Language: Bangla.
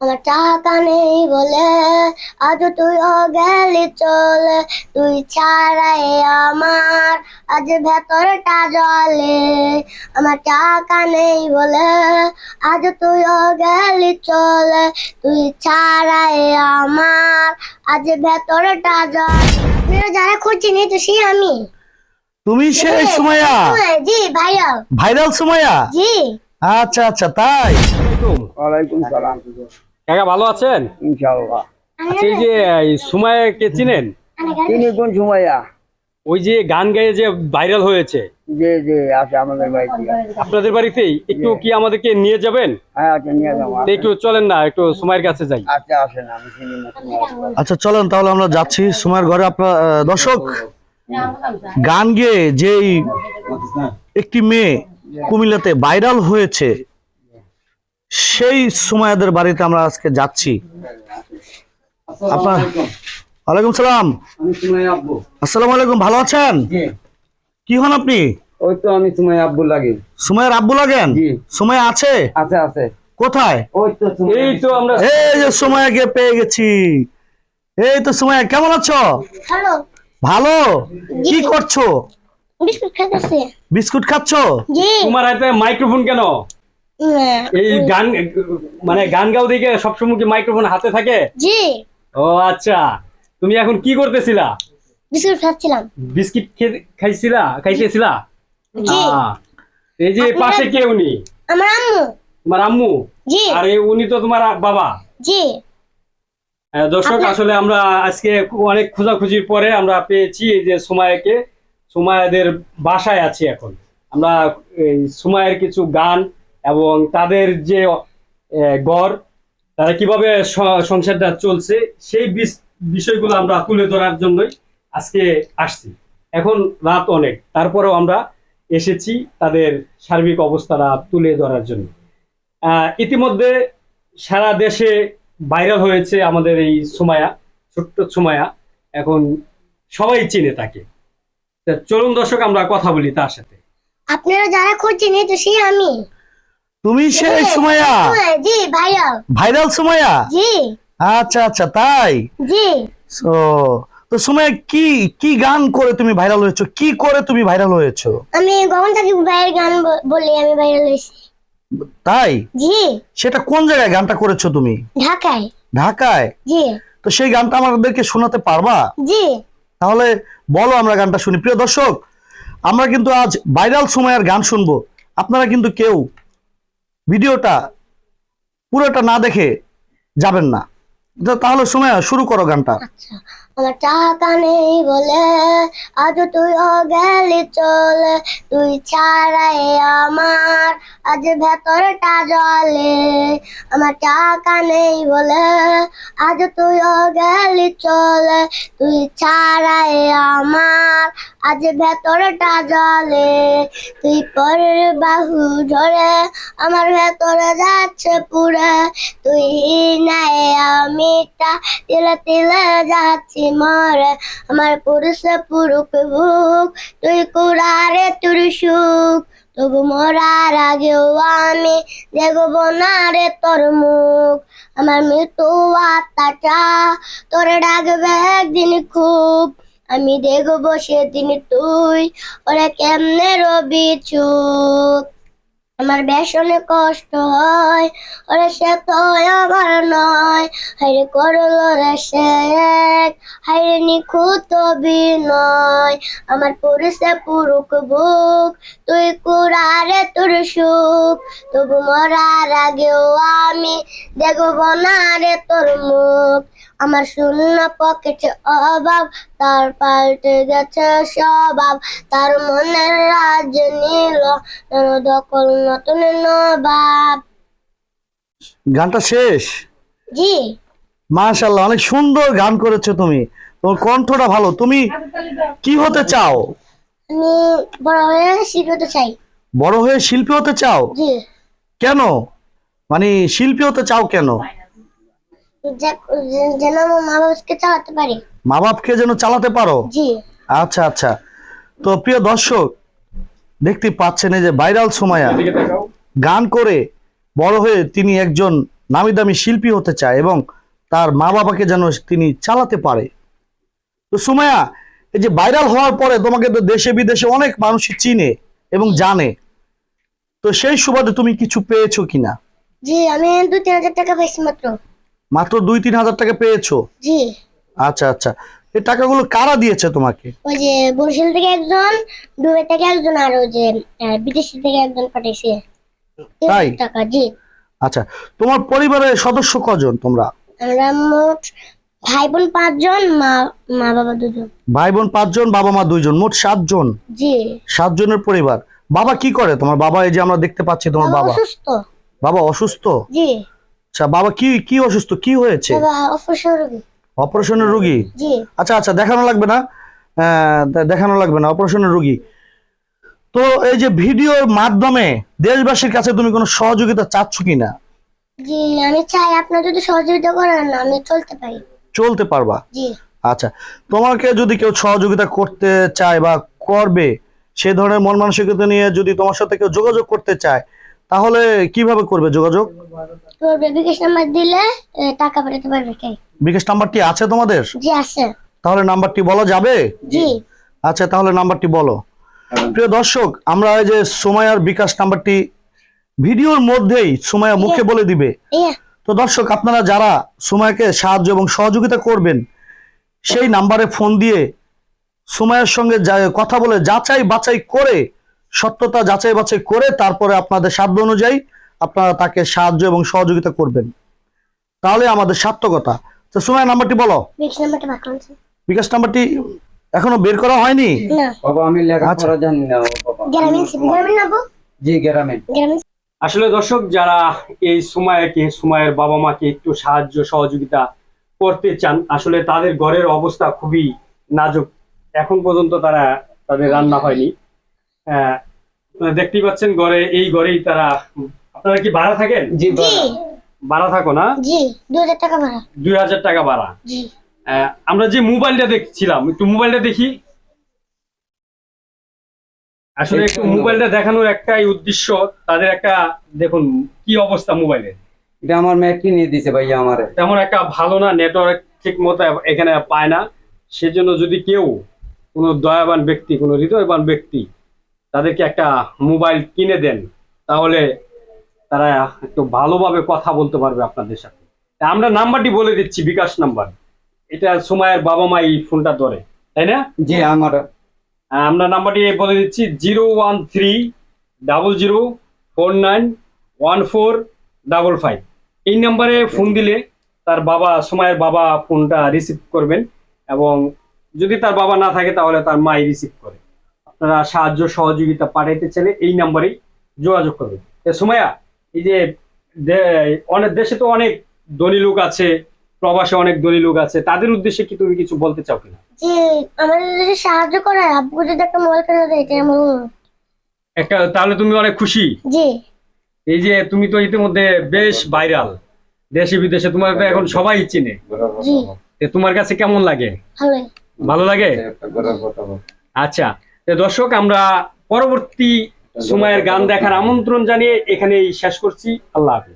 আমার টাকা নেই বলে আজ তুইও গেলি চলে। তুই ছাড়াই আমার আজ ভেতরটা জলে। আমার টাকা নেই বলে আজ তুইও গেলি চলে। তুই ছাড়াই আমার আজ ভেতরটা জলে। যারা খুঁজছেন এই তো সেই আমি। তুমি সেই সুমাইয়া? জি ভাইয়া ভাইরাল সুমাইয়া? জি। আচ্ছা আচ্ছা তাই। ওয়ালাইকুম সালাম। কাকা ভালো আছেন? ইনশাআল্লাহ। আচ্ছা এই যে এই সুমাইয়াকে চিনেন? তিনি কোন সুমাইয়া? ওই যে গান গায়ে যে ভাইরাল হয়েছে। আছে আমাদের বাড়িতে। আপনাদের বাড়িতেই? একটু কি আমাদেরকে নিয়ে যাবেন? হ্যাঁ আচ্ছা নিয়ে যাব। একটু চলেন না একটু সুমাইয়ের কাছে যাই। আচ্ছা আসেন আমি চিনি না সুমাইয়া। আচ্ছা চলেন তাহলে আমরা যাচ্ছি সুমাইয়ের ঘরে। আপনার দর্শক গান গেয়ে যেই একটি মেয়ে কুমিল্লাতে ভাইরাল হয়েছে সেই সুমাইয়াদের বাড়িতে আমরা আজকে যাচ্ছি। আপনার ওয়ালাইকুম সালাম। আমি সুমাইয়া আব্বু। আসসালামু আলাইকুম ভালো আছেন? কি হন আপনি? ওই তো আমি সুমাইয়া আব্বু লাগি। সুমাইয়ার আব্বু লাগেন? জি। আছে? আছে আছে। কোথায়? ওই তো এই তো আমরা এই যে সুমাইয়াকে পেয়ে গেছি। এই তো সুমাইয়া কেমন আছো? হ্যালো ভালো? কি করছ? বিস্কুট খাচ্ছো? তোমার হাতে মাইক্রোফোন কেন? এই গান মানে গান গাও দিকে সবসময় কি মাইক্রোফোন হাতে থাকে? জি। ও আচ্ছা। তুমি এখন কি করতেছিলা? বিস্কুট খাচ্ছিলাম। বিস্কিট খাইছিলা? খাইতেছিলা? জি। এই যে পাশে কেউ নেই আমার আম্মু। তোমার আম্মু? জি। আর উনি তো তোমার বাবা। জি। দর্শক আসলে আমরা আজকে অনেক খোঁজাখুঁজির পরে আমরা পেয়েছি এই যে সুমায়াকে। সুমায়াদের বাসায় আছি এখন। আমরা এই সুমায়ের কিছু গান এবং তাদের যে গড়, তারা কীভাবে সংসারটা চলছে, সেই বিষয়গুলো আমরা তুলে ধরার জন্যই আজকে আসছি। এখন রাত অনেক, তারপরেও আমরা এসেছি তাদের সার্বিক অবস্থাটা তুলে ধরার জন্য। ইতিমধ্যে সারা দেশে ভাইরাল হয়েছে আমাদের এই সুমায়া, ছোট্ট সুমায়া। এখন সবাই চিনে তাকে। চলুন দর্শক, আমরা কথা বলি তার সাথে। আপনারা যারা খুঁজছেন তো সেই আমি। তুমি সেই সুমাইয়া? জি ভাইয়া ভাইরাল সুমাইয়া? জি। আচ্ছা আচ্ছা তাই? জি। ও তো সুমাইয়া কি কি গান করে তুমি ভাইরাল হয়েছো? কি করে তুমি ভাইরাল হয়েছো? আমি গগন থাকি ভাইয়ের গান বলে আমি ভাইরাল হয়েছি। তাই? জি। সেটা কোন জায়গায় গানটা করেছ তুমি? ঢাকায়। ঢাকায়? জি। তো সেই গানটা আমাদেরকে শোনাতে পারবা? জি। তাহলে বলো আমরা গানটা শুনি। প্রিয় দর্শক আমরা কিন্তু আজ ভাইরাল সময়ের গান শুনব। আপনারা কিন্তু কেউ ভিডিওটা পুরোটা না দেখে যাবেন না। তাহলে সময়, শুরু করো গানটা। আচ্ছা আমার টাকা নেই বলে আজ তুই গেলি চলে, তুই ছাড়াই আমার আজ ভেতরটা জলে। আমার টাকা নেই বলে আজ তুই গেলি চলে, তুই ছাড়াই আমার আজ ভেতরটা জলে তুই পরের বাহু ধরে আমার ভেতরে যাচ্ছে পুরে তুই নাই আমিটা তিলে তিলে যাচ্ছি মরে। আমার পুরুষে পুরুষ বুক তুই কুড়ারে তোর সুখ। তবু মরার আগেও আমি দেখব না রে তোর মুখ। আমার মৃত্যু আত্মাটা তোর ডাকবে একদিন খুব। আমি দেখব সেদিন তুই ওরা কেমনে রবি চুপ আমার বেসনে কষ্ট হয়, ওরা সে তো আমার নয়। হাইরে করল সে এক হাইরে নিখুঁত বিনয় আমার পুরুষে পুরুষ বুক, তুই কুড়ারে তোর সুখ। তবু মরার আগেও আমি দেখব না রে তোর মুখ। আমার শূন্য পকেটে অভাব তার পাল্টে গেছে স্বভাব তার মনের রাজ্য নিল দখল নতুন নবাব। গানটা শেষ? জি। মাশাল্লাহ অনেক সুন্দর গান করেছ তুমি। তোমার কণ্ঠটা ভালো। তুমি কি হতে চাও? আমি বড় হয়ে শিখতে চাই। বড় হয়ে শিল্পী হতে চাও? জি। কেন? মানে শিল্পী হতে চাও কেন? যেন মা বাবাকে চালাতে পারি। মা বাপকে যেন চালাতে পারো? জি। আচ্ছা আচ্ছা। তো প্রিয় দর্শক দেখতে পাচ্ছেন এই যে ভাইরাল সুমায়া গান করে বড় হয়ে তিনি একজন নামি দামি শিল্পী হতে চায় এবং তার মা বাবাকে যেন তিনি চালাতে পারে। তো সুমায়া এই যে ভাইরাল হওয়ার পরে তোমাকে তো দেশে বিদেশে অনেক মানুষই চিনে এবং জানে। তো সেই সুবাদে তুমি কিছু পেয়েছ কিনা? জি আমি দু তিন হাজার টাকা পাইছি মাত্র। মাত্র দুই তিন হাজার টাকা পেয়েছ? জি। আচ্ছা আচ্ছা। এই টাকাগুলো কারা দিয়েছে তোমাকে? ওই যে বরিশাল থেকে একজন দুবাই থেকে একজন আর ওই যে বিদেশি থেকে একজন পাঠাইছে তিন তাই? টাকা জি। আচ্ছা তোমার পরিবারের সদস্য কজন তোমরা? আমরা মোট ভাই বোন পাঁচজন মা মা বাবা দুজন। ভাই বোন পাঁচজন বাবা মা দুইজন মোট সাতজন? জি। সাতজনের পরিবার। বাবা কি করে? তোমার বাবা এই যে আমরা দেখতে পাচ্ছি তোমার বাবা বাবা। অসুস্থ। বাবা অসুস্থ? জি। আচ্ছা বাবা কি কি অসুস্থ? কি হয়েছে? অপারেশনের রোগী? আচ্ছা আচ্ছা দেখানো লাগবে না? দেখানো লাগবে না অপারেশনের রোগী। তো এই যে ভিডিওর মাধ্যমে দেশবাসীর কাছে তুমি কোনো সহযোগিতা চাচ্ছ কিনা? জি আমি চাই আপনার যদি সহযোগিতা করেন আমি চলতে পারি। চলতে পারবা? জি। আচ্ছা তোমাকে যদি কেউ সহযোগিতা করতে চায় বা করবে সে ধরনের মন মানসিকতা নিয়ে যদি তোমার সাথে কেউ যোগাযোগ করতে চায় তাহলে কীভাবে করবে যোগাযোগ? বিকাশ নাম্বার দিলে টাকা পাঠাতে পারবে কে? বিকাশ নাম্বারটি আছে তোমাদের? জি আছে। তাহলে নাম্বারটি বলা যাবে? জি। আচ্ছা তাহলে নাম্বারটি বলো। প্রিয় দর্শক আমরা এই যে সোমায়ার বিকাশ নাম্বারটি ভিডিওর মধ্যেই সোমায়া মুখে বলে দিবে। তো দর্শক আপনারা যারা সুমায়াকে সাহায্য এবং সহযোগিতা করবেন সেই নাম্বারে ফোন দিয়ে সুমায়ের সঙ্গে কথা বলে যাচাই বাছাই করে সত্যতা যাচাই বাছাই করে তারপরে আপনাদের সাধ্য অনুযায়ী আপনারা তাকে সাহায্য এবং সহযোগিতা করবেন। তাহলে আমাদের সার্থকতা। তো সুমায়া নাম্বারটি বলো। বিকাশ নাম্বারটা এখনও বের করা হয়নি? না। বাবা আমি লেখাপড়া আচ্ছা। আসলে দর্শক যারা এই সুমায়াকে সুমায়ের বাবা মাকে একটু সাহায্য সহযোগিতা করতে চান আসলে তাদের ঘরের অবস্থা খুবই নাজুক। এখন পর্যন্ত তারা তাদের রান্না হয়নি। দেখতেই পাচ্ছেন ঘরে এই ঘরেই তারা আপনারা কি ভাড়া থাকেন? জি ভাড়া। থাকো না? জি হাজার টাকা ভাড়া। দুই হাজার টাকা ভাড়া। জি। আমরা যে মোবাইলটা দেখছিলাম একটু মোবাইলটা দেখি। আসলে একটু মোবাইলটা দেখানোর একটাই উদ্দেশ্য তাদের একটা দেখুন কি অবস্থা মোবাইলের এটা আমার মেয়ে কিনে দিছে ভাইয়া আমার। তেমন একটা ভালো না নেটওয়ার্ক ঠিক মতো এখানে পায় না। সেজন্য যদি কেউ কোনো দয়াবান ব্যক্তি কোনো হৃদয়বান ব্যক্তি তাদেরকে একটা মোবাইল কিনে দেন তাহলে তারা একটু ভালোভাবে কথা বলতে পারবে আপনাদের সাথে। আমরা নাম্বারটি বলে দিচ্ছি বিকাশ নাম্বার। এটা সময়ের বাবা মা এই ফোনটা ধরে তাই না? জি আমার। আমরা নাম্বারটি বলে দিচ্ছি zero one three double zero four nine one four double five. এই নাম্বারে ফোন দিলে তার বাবা সময়ের বাবা ফোনটা রিসিভ করবেন এবং যদি তার বাবা না থাকে তাহলে তার মাই রিসিভ করে। আপনারা সাহায্য সহযোগিতা পাঠাইতে চাইলে এই নাম্বারেই যোগাযোগ করবেন। সুমাইয়া এই যে অনেক দেশে তো অনেক ধনী লোক আছে প্রবাসে অনেক ধনী লোক আছে তাদের উদ্দেশ্যে কি তুমি কিছু বলতে চাও কিনা? জি আমাদের যদি সাহায্য করে আব্বু যদি একটা মোবাইল কিনে দেয় এটা আমার একটা তাহলে তুমি অনেক খুশি? জি। এই যে তুমি তো ইতিমধ্যে বেশ ভাইরাল দেশে বিদেশে তোমার তো এখন সবাই চিনে। জি। তোমার কাছে কেমন লাগে? ভালো লাগে? একটা গড়ার কথা বল। আচ্ছা দর্শক আমরা পরবর্তী সময়ের গান দেখার আমন্ত্রণ জানিয়ে এখানেই শেষ করছি। আল্লাহ হাফিজ।